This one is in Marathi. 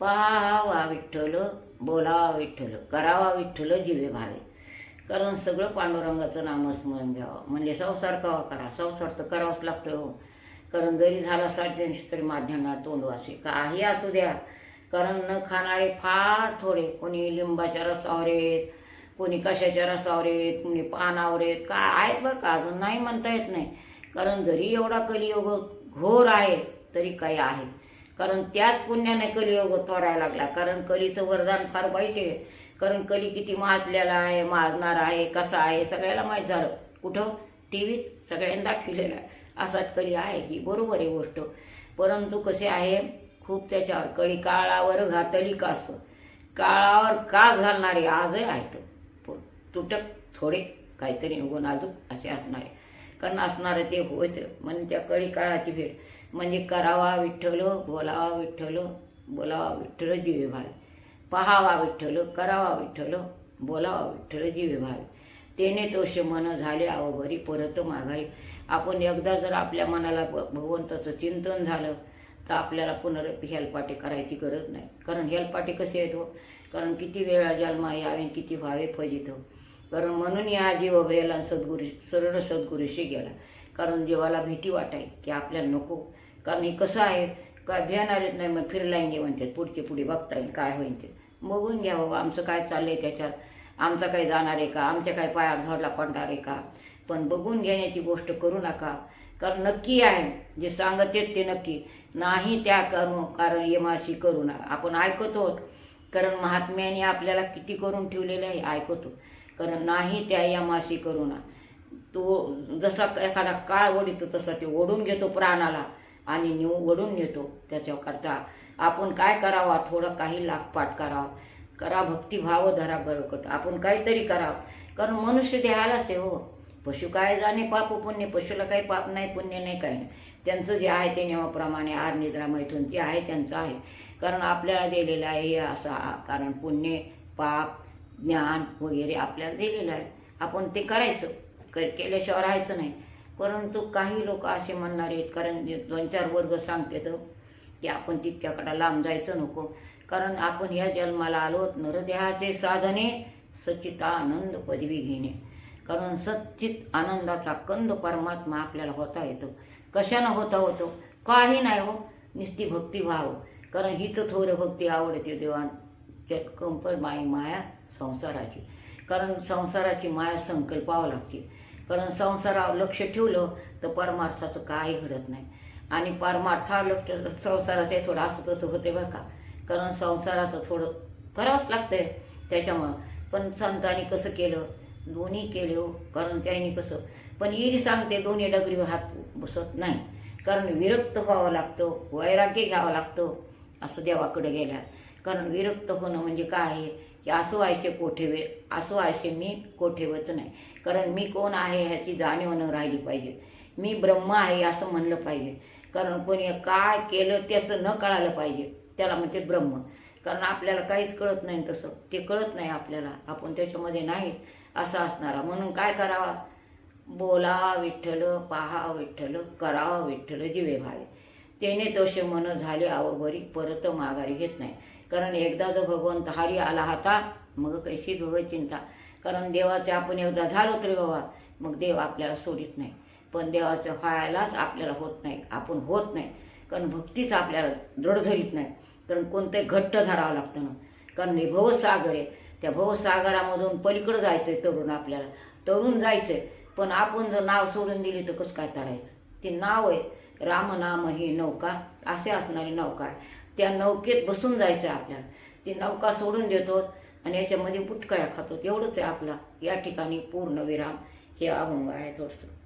पाहावा विठ्ठल बोलावा विठ्ठल करावा विठ्ठल जीवे भावे. कारण सगळं पांडुरंगाचं नामस्मरण घ्यावं. म्हणजे संसार कवा करा? संसार तर करावाच लागतो हो. कारण जरी झाला साठ दिवशी तरी माध्यमात तोंडवासी काही असू द्या. कारण न खाणारे फार थोडे. कोणी लिंबाच्या रसावर आहेत कोणी कशाच्या रसावर आहेत कोणी पानावर आहेत. काय आहेत बरं का? अजून नाही म्हणता येत नाही. कारण जरी एवढा कलियोग घोर आहे तरी काही आहे. कारण त्याच पुण्याने कलियोग तोरायला लागला. कारण कलीचं वरदान फार वाईट आहे. कारण कली किती माजलेला आहे माजणार आहे कसा आहे सगळ्याला माहीत झालं. कुठं? टी व्हीत सगळ्यांना दाखवलेला आहे. असाच कली आहे की बरोबर आहे गोष्ट. परंतु कसे आहे? खूप त्याच्यावर कळी काळावर घातली कास. काळावर कास घालणारे आजही आहेत. तुटक थोडे काहीतरी निघून अजून असे असणारे. कारण असणारे ते होत म्हणजे कळी काळाची भेट. म्हणजे करावा विठ्ठल बोलावा विठ्ठल बोलावा विठ्ठल जीवे भावे. पहावा विठ्ठल करावा विठ्ठल बोलावा विठ्ठल जीवे भावे. तेने तोष मन झाले अवघरी परत माघारी. आपण एकदा जर आपल्या मनाला भ- भगवंताचं चिंतन झालं तर आपल्याला पुनरपी हेलपाटे करायची गरज नाही. कारण हेलपाटे कसे आहेत हो? कारण किती वेळा जन्मा यावे किती व्हावे फजित. हो कारण म्हणून या जीव भेला सद्गुरू सरळ सद्गुरूशी गेला. कारण जीवाला भीती वाटाय की आपल्याला नको. कारण हे कसं आहे? का भेणारेच नाही मग फिरलांगे म्हणतात. पुढचे पुढे बघता येईल काय होईल ते. बघून घ्या बाबा आमचं काय चाललंय त्याच्यात? आमचं काही जाणार आहे का? आमच्या काही पायात धडला पडणार आहे का? पण बघून घेण्याची गोष्ट करू नका. कारण नक्की आहे. जे सांगत आहेत ते नक्की. नाही त्या कर्म कारण यमाशी करू नका. आपण ऐकतो कारण महात्म्याने आपल्याला किती करून ठेवलेलं आहे? ऐकतो. कारण नाही त्या यमाशी करुणा तो जसा एखादा काळ ओढितो तसा ते ओढून घेतो प्राणाला आणि नेऊ ओढून नेतो त्याच्याकरता. आपण काय करावा? थोडं काही लागपाट करावं. करा भक्तिभाव धरा बळकट. आपण काहीतरी करावं. कारण मनुष्य देहालाच आहे हो. पशु काय जाणे पाप पुण्य पशुला काही पाप नाही पुण्य नाही काही नाही. त्यांचं जे आहे ते नियमाप्रमाणे आर निद्रा मैथून जे आहे त्यांचं आहे. कारण आपल्याला दिलेलं आहे हे असं कारण पुण्य पाप ज्ञान वगैरे आपल्याला दिलेलं आहे. आपण ते करायचं. क केल्याशिवाय राहायचं नाही. परंतु काही लोक असे म्हणणार आहेत कारण जे दोन चार वर्ग सांगते तर हो, की आपण तितक्याकडं लांब जायचं नको. कारण आपण ह्या जन्माला आलोत नरदेहाचे साधने सच्चितानंद पदवी घेणे. कारण सच्चित आनंदाचा कंद परमात्मा आपल्याला होता येतो. कशानं होता होतो काही नाही हो निस्ती भक्तिभाव. कारण हीच थोडं भक्ती आवडते देवान चटकंपर माई माया. संसाराची. कारण संसाराची माया संकल्पावं लागते. कारण संसारावर लक्ष ठेवलं तर परमार्थाचं काही घडत नाही. आणि परमार्थावर लक्ष संसाराचे थोडं असं तसं होते बरं का. कारण संसाराचं थोडं करावंच लागतंय त्याच्यामुळं. पण संतांनी कसं केलं? दोन्ही केले हो. कारण त्यांनी कसं? पण येरी सांगते दोन्ही डगरीवर हात बसत नाही. कारण विरक्त व्हावं लागतं वैराग्य घ्यावं लागतं असं देवाकडे गेल्या कारण विरक्त होणं म्हणजे काय? आहे की असो व्हायचे कोठेवे असो आयशे मी कोठेवच नाही. कारण मी कोण आहे ह्याची जाणीव न राहिली पाहिजे. मी ब्रह्म आहे असं म्हणलं पाहिजे. कारण कोणी काय केलं त्याचं न कळालं पाहिजे. त्याला म्हणते ब्रह्म. कारण आपल्याला काहीच कळत नाही तसं. ते कळत नाही आपल्याला. आपण त्याच्यामध्ये नाही असं असणारा. म्हणून काय करावा? बोला विठ्ठल पहा विठ्ठल करावा विठ्ठल जीवे भावे. तेने तसे मन झाले आवबरी परत माघारी घेत नाही. कारण एकदा जर भगवंत हारी आला होता मग कैशी भग चिंता? कारण देवाचे आपण एकदा झालो तरी बाबा मग देव आपल्याला सोडित नाही. पण देवाचं व्हायलाच आपल्याला होत नाही आपण होत नाही. कारण भक्तीच आपल्याला दृढ धरीत नाही. कारण कोणतंही घट्ट धरावं लागतं ना. कारण हे भवसागर आहे. त्या भवसागरामधून पलीकडं जायचं आहे तरुण आपल्याला. तरुण जायचं आहे पण आपण जर नाव सोडून दिली तर कसं काय करायचं ते नाव आहे. रामनाम ही नौका असे असणारी नौका आहे. त्या नौकेत बसून जायचं आहे आपल्याला. ती नौका सोडून देतो आणि याच्यामध्ये पुटकळ्या खातो. एवढंच आहे आपला. या ठिकाणी पूर्ण विराम. हे अभंग आहे थोडंसं.